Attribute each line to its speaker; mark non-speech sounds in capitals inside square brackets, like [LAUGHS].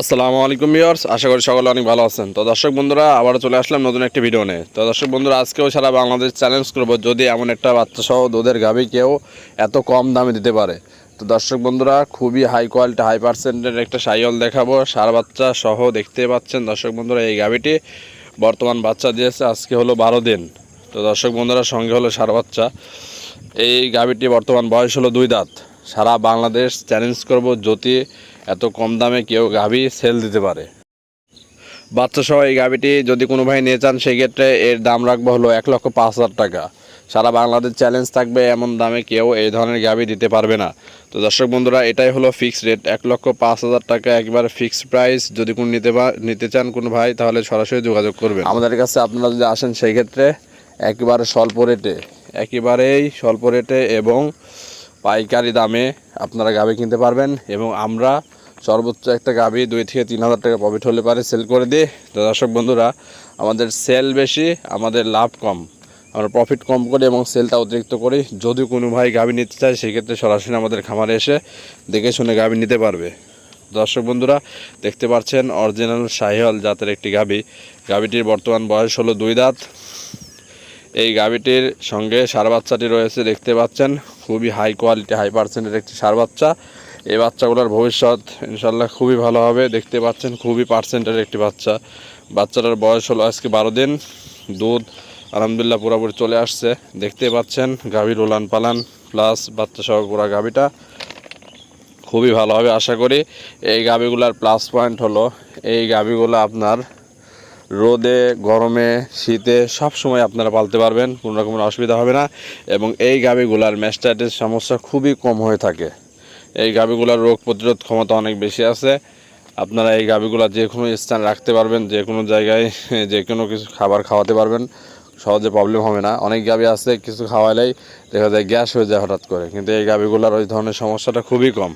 Speaker 1: আসসালামু আলাইকুম ভিউয়ার্স, আশা করি সকলে অনেক ভালো আছেন। তো দর্শক বন্ধুরা, আবারও চলে আসলাম নতুন একটি ভিডিও নিয়ে। তো দর্শক বন্ধুরা, আজকেও সারা বাংলাদেশ চ্যালেঞ্জ করব যদি এমন একটা বাচ্চা সহ দুধের গাভী কেউ এত কম দামে দিতে পারে। তো দর্শক বন্ধুরা, খুবই হাই কোয়ালিটি হাই পার্সেন্টের একটা সাইল দেখাবো। সার বাচ্চা সহ দেখতে পাচ্ছেন দর্শক বন্ধুরা, এই গাভীটি বর্তমান বাচ্চা দিয়েছে, আজকে হলো বারো দিন। তো দর্শক বন্ধুরা, সঙ্গে হলো সার বাচ্চা। এই গাভীটি বর্তমান বয়স হলো দুই দাঁত। সারা বাংলাদেশ চ্যালেঞ্জ করব যদি এত কম দামে কেউ গাভী সেল দিতে পারে। বাচ্চা সহ এই গাভীটি যদি কোনো ভাই নিয়ে চান সেক্ষেত্রে এর দাম রাখব হলো এক লক্ষ পাঁচ হাজার টাকা। সারা বাংলাদেশ চ্যালেঞ্জ থাকবে এমন দামে কেউ এই ধরনের গাভী দিতে পারবে না। তো দর্শক বন্ধুরা এটাই হলো ফিক্সড রেট এক লক্ষ পাঁচ হাজার টাকা একবার ফিক্সড প্রাইস যদি কোনো নিতে নিতে চান কোনো ভাই তাহলে সরাসরি যোগাযোগ করবেন। আমাদের কাছে আপনারা যদি আসেন সেই ক্ষেত্রে একেবারে স্বল্প রেটে একেবারেই স্বল্প রেটে এবং পাইকারি দামে আপনারা গাভী কিনতে পারবেন এবং আমরা সর্বোচ্চ একটা গাভী দুই থেকে তিন হাজার টাকা প্রফিট হলে পারে সেল করে দিই তো দর্শক বন্ধুরা, আমাদের সেল বেশি, আমাদের লাভ কম। আমরা প্রফিট কম করি এবং সেলটা অতিরিক্ত করি। যদি কোনো ভাই গাভী নিতে চায়, সেক্ষেত্রে সরাসরি আমাদের খামারে এসে দেখে শুনে গাভী নিতে পারবে। দর্শক বন্ধুরা, দেখতে পাচ্ছেন অরিজিনাল শাহিওয়াল জাতের একটি গাভী গাভীটির বর্তমান বয়স হলো দুই দাঁত। এই গাভীটির সঙ্গে সার বাচ্চাটি রয়েছে, দেখতে পাচ্ছেন। খুবই হাই কোয়ালিটি হাই পার্সেন্টের একটি সার বাচ্চা। এই বাচ্চাগুলোর ভবিষ্যৎ ইনশাল্লাহ খুবই ভালো হবে, দেখতে পাচ্ছেন খুবই পার্সেন্টের একটি বাচ্চা। বাচ্চাটার বয়স হলো আজকে বারো দিন, দুধ আলহামদুলিল্লাহ পুরোপুরি চলে আসছে। দেখতে পাচ্ছেন গাভীর উলান পালান প্লাস বাচ্চা সহ পুরা গাভীটা। খুবই ভালো হবে আশা করি। এই গাভীগুলার প্লাস পয়েন্ট হলো, এই গাভীগুলো আপনার রোদে, গরমে, শীতে সব সময় আপনারা পালতে পারবেন, কোনো রকমের অসুবিধা হবে না। এবং এই গাভীগুলার ম্যাস্টাইটিস সমস্যা খুবই কম হয়ে থাকে। এই গাভীগুলার রোগ প্রতিরোধ ক্ষমতা অনেক বেশি আছে। আপনারা এই গাভীগুলা যে কোনো স্থানে রাখতে পারবেন, যে কোনো জায়গায় [LAUGHS] যে কোনো কিছু খাবার খাওয়াতে পারবেন। সহজে প্রবলেম হবে না। অনেক গাভী আছে, কিছু খাওয়ালেই দেখা যায় গ্যাস হয়ে যায় হঠাৎ করে। কিন্তু এই গাভীগুলার ওই ধরনের সমস্যাটা খুবই কম।